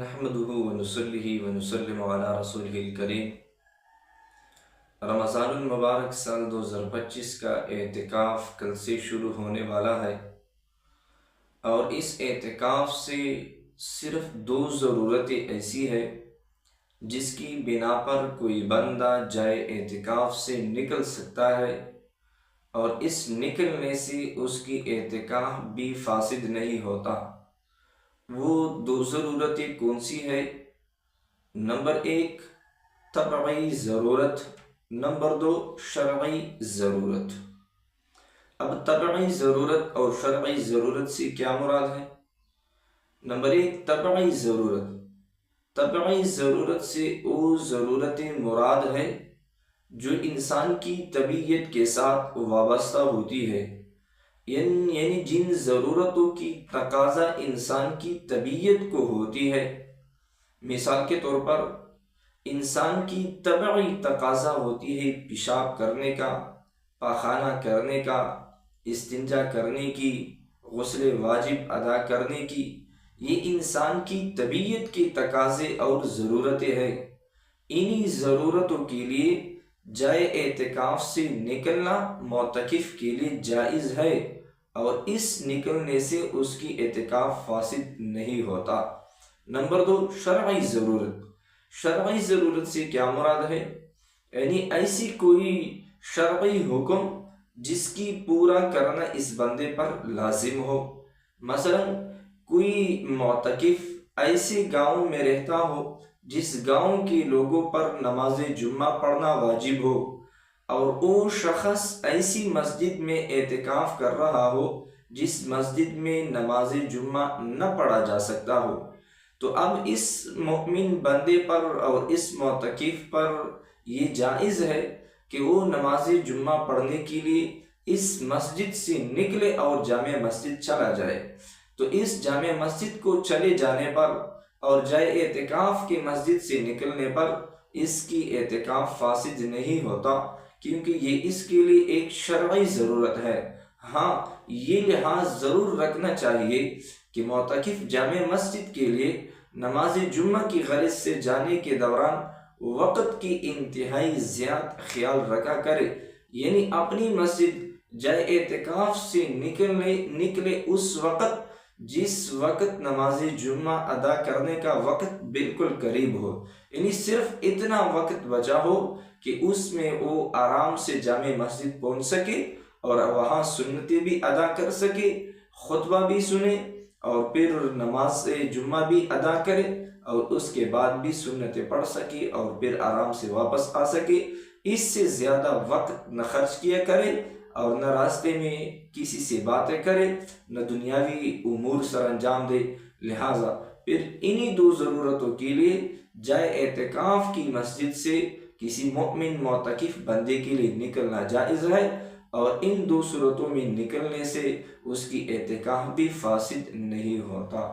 نحمده ونصلي ونسلم على رسوله الکریم رمضان المبارک سال دو ہزار پچیس کا اعتکاف کل سے شروع ہونے والا ہے اور اس اعتکاف سے صرف دو ضرورتیں ایسی ہے جس کی بنا پر کوئی بندہ جائے اعتکاف سے نکل سکتا ہے اور اس نکلنے سے اس کی اعتکاف بھی فاسد نہیں ہوتا۔ وہ دو ضرورتیں کون سی ہے نمبر ایک، طبعی ضرورت. نمبر دو، شرعی ضرورت. اب طبعی ضرورت اور شرعی ضرورت سے کیا مراد ہے؟ نمبر ایک، طبعی ضرورت. طبعی ضرورت سے وہ ضرورت مراد ہے جو انسان کی طبیعت کے ساتھ وابستہ ہوتی ہے یعنی, یعنی جن ضرورتوں کی تقاضا انسان کی طبیعت کو ہوتی ہے۔ مثال کے طور پر انسان کی طبعی تقاضا ہوتی ہے پیشاب کرنے کا پاخانہ کرنے کا استنجا کرنے کی غسل واجب ادا کرنے کی۔ یہ انسان کی طبیعت کی تقاضے اور ضرورتیں ہیں۔ انہی ضرورتوں کے لیے جائے اعتکاف سے نکلنا معتکف کے لیے جائز ہے اور اس نکلنے سے اس کی اعتکاف فاسد نہیں ہوتا۔ نمبر دو، شرعی ضرورت۔ شرعی ضرورت سے کیا مراد ہے؟ یعنی ایسی کوئی شرعی حکم جس کی پورا کرنا اس بندے پر لازم ہو۔ مثلا کوئی معتکف ایسے گاؤں میں رہتا ہو جس گاؤں کے لوگوں پر نماز جمعہ پڑھنا واجب ہو، اور وہ شخص ایسی مسجد میں اعتکاف کر رہا ہو جس مسجد میں نماز جمعہ نہ پڑھا جا سکتا ہو۔ تو اب اس مؤمن بندے پر اور اس معتکف پر یہ جائز ہے کہ وہ نماز جمعہ پڑھنے کے لیے اس مسجد سے نکلے اور جامع مسجد چلا جائے۔ تو اس جامع مسجد کو چلے جانے پر اور جائے اعتکاف کی مسجد سے نکلنے پر اس کی اعتکاف فاسد نہیں ہوتا، کیونکہ یہ اس کے لیے ایک شرعی ضرورت ہے۔ ہاں یہ لحاظ ضرور رکھنا چاہیے کہ معتکف جامع مسجد کے لیے نماز جمعہ کی غرض سے جانے کے دوران وقت کی انتہائی زیاد خیال رکھا کرے۔ یعنی اپنی مسجد جائے اعتکاف سے نکلنے، نکلے اس وقت جس وقت نماز جمعہ ادا کرنے کا وقت بالکل قریب ہو یعنی صرف اتنا وقت بچا ہو کہ اس میں وہ آرام سے جامع مسجد پہنچ سکے اور وہاں سنتیں بھی ادا کر سکے، خطبہ بھی سنے اور پھر نماز جمعہ بھی ادا کرے اور اس کے بعد بھی سنتیں پڑھ سکے اور پھر آرام سے واپس آ سکے۔ اس سے زیادہ وقت نہ خرچ کیا کرے اور نہ راستے میں کسی سے باتیں کرے نہ دنیاوی امور سر انجام دے۔ لہٰذا پھر انہی دو ضرورتوں کے لیے جائے اعتکاف کی مسجد سے کسی مؤمن معتکف بندے کے لیے نکلنا جائز ہے اور ان دو صورتوں میں نکلنے سے اس کی اعتکاف بھی فاسد نہیں ہوتا۔